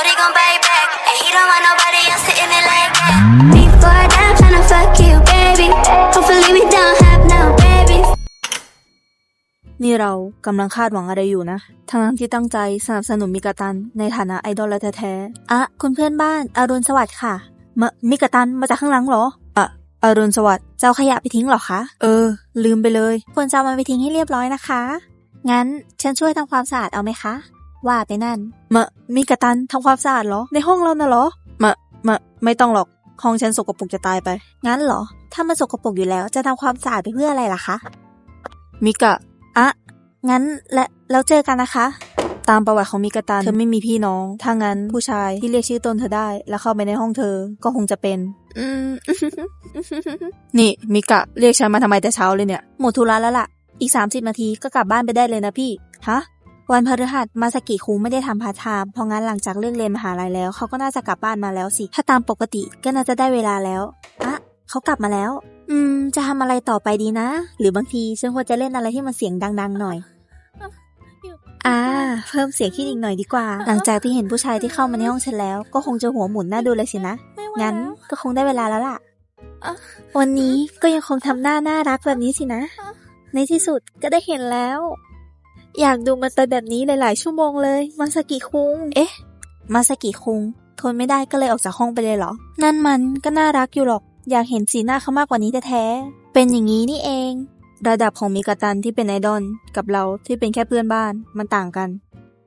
Shorty gon' pay back, and he don't want nobody else sitting it like that. Before that, tryna fuck you, baby. Hopefully we don't have no babies. นี่เรากำลังคาดหวังอะไรอยู่นะ ทั้งที่ตั้งใจสนับสนุนมิกาตันในฐานะไอดอลและแท้ๆ อะคุณเพื่อนบ้านอรุณสวัสดิ์ค่ะมะมิกาตันมาจากข้างหลังเหรอ อะอรุณสวัสดิ์เจ้าขยะไปทิ้งเหรอคะ เออ ลืมไปเลย ควรจะเอามันไปทิ้งให้เรียบร้อยนะคะ งั้นฉันช่วยทำความสะอาดเอาไหมคะ ว่าไปนั่น มะมิกาตันทำความสะอาดเหรอ ในห้องเราน่ะเหรอ มะ มะ ไม่ต้องหรอก ห้องฉันสกปรกจะตายไป งั้นเหรอ ถ้ามันสกปรกอยู่แล้วจะทำความสะอาดไปเพื่ออะไรล่ะคะ มิกะ อะ งั้นและแล้วเจอกันนะคะ ตามประวัติของมิกาตัน เธอไม่มีพี่น้อง ถ้างั้นผู้ชายที่เรียกชื่อตนเธอได้ แล้วเข้าไปในห้องเธอ ก็คงจะเป็น อืม นี่ มิกะ เรียกฉันมาทำไมแต่เช้าเลยเนี่ย หมดธุระแล้วล่ะ อีก30นาทีก็กลับบ้านไปได้เลยนะพี่ ฮะ วันพฤหัสมาสกิคุงไม่ได้ทำพาร์ทไทม์เพราะงั้นหลังจากเลิกเรียนมหาลัยแล้วเขาก็น่าจะกลับบ้านมาแล้วสิ ถ้าตามปกติก็น่าจะได้เวลาแล้วอะเขากลับมาแล้ว อืม จะทำอะไรต่อไปดีนะ หรือบางทีฉันควรจะเล่นอะไรที่มันเสียงดัง ๆ หน่อยอ่าเพิ่มเสียงขึ้นอีกหน่อยดีกว่า หลังจากที่เห็นผู้ชายที่เข้ามาในห้องฉันแล้ว ก็คงจะหัวหมุนน่าดูเลยสินะ งั้นก็คงได้เวลาแล้วล่ะ วันนี้ก็ยังคงทำหน้าน่ารักแบบนี้สินะ ในที่สุดก็ได้เห็นแล้ว อยากดูมันไปแบบนี้หลาย ๆ ชั่วโมงเลย มาสกิคุง เอ๊ะ มาสกิคุง ทนไม่ได้ก็เลยออกจากห้องไปเลยเหรอ นั่นมันก็น่ารักอยู่หรอก อยากเห็นสีหน้าเขามากกว่านี้แท้ๆเป็นอย่างนี้นี่เอง ระดับของมิกาตันที่เป็นไอดอลกับเราที่เป็นแค่เพื่อนบ้านมันต่างกัน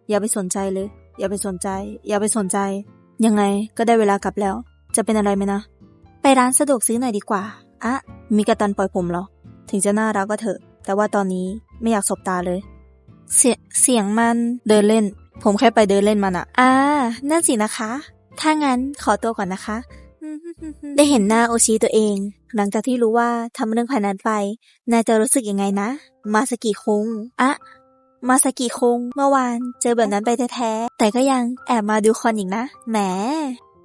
อย่าไปสนใจเลย อย่าไปสนใจ อย่าไปสนใจ ยังไงก็ได้เวลากลับแล้ว จะเป็นอะไรไหมนะ ไปร้านสะดวกซื้อหน่อยดีกว่าอะมิกาตันปล่อยผมเหรอ ถึงจะน่ารักก็เถอะ แต่ว่าตอนนี้ไม่อยากสบตาเลย เสียเสียงมันเดินเล่น ผมแค่ไปเดินเล่นมันอะอ่านั่นสินะคะ ถ้างั้นขอตัวก่อนนะคะ ได้เห็นหน้าโอชิตัวเอง หลังจากที่รู้ว่าทำเรื่องพนันไป นายจะรู้สึกยังไงนะ มาสกิคุงอะมาสกิคุงเมื่อวานเจอแบบนั้นไปแท้ๆ แต่ก็ยังแอบมาดูคอนอีกนะ แหม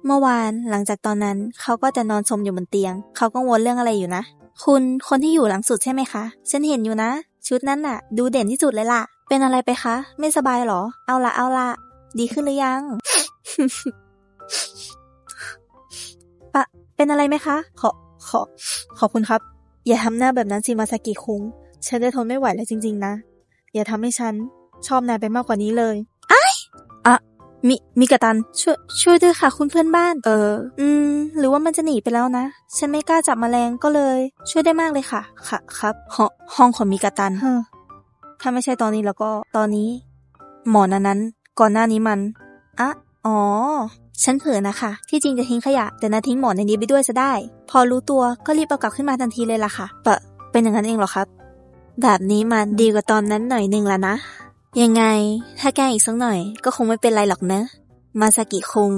เมื่อวานหลังจากตอนนั้นเขาก็จะนอนชมอยู่บนเตียง เขากังวลเรื่องอะไรอยู่นะ คุณคนที่อยู่หลังสุดใช่ไหมคะ ฉันเห็นอยู่นะ ชุดนั้นน่ะ ดูเด่นที่สุดเลยล่ะ เป็นอะไรไปคะ ไม่สบายเหรอ เอาละเอาละดีขึ้นหรือยังปะเป็นอะไรไหมคะ ขอ ขอ ขอบคุณครับ อย่าทำหน้าแบบนั้นสิมาสกิคุง ฉันจะทนไม่ไหวแล้วจริง ๆ นะ อย่าทำให้ฉัน ชอบนายไปมากกว่านี้เลยไอ้อะมิมิกาตัน ช่วย ช่วยด้วยค่ะ คุณเพื่อนบ้าน เออ อืม หรือว่ามันจะหนีไปแล้วนะ ฉันไม่กล้าจับแมลงก็เลย ช่วยได้มากเลยค่ะ ค่ะ ครับ ห้องห้องของมิกาตันเฮ้อ ถ้าไม่ใช่ตอนนี้แล้วก็ตอนนี้ หมอนนั้น ก่อนหน้านี้มันอะอ๋อ ฉันเผลอนะคะ ที่จริงจะทิ้งขยะ แต่นาทิ้งหมอนในนี้ไปด้วยซะได้ พอรู้ตัวก็รีบเอากลับขึ้นมาทันทีเลยล่ะค่ะปะเป็นอย่างนั้นเองเหรอครับ แบบนี้มันดีกว่าตอนนั้นหน่อยนึงละนะ ยังไง ถ้าแก้อีกสักหน่อย ก็คงไม่เป็นไรหรอกนะ มาสกิคุง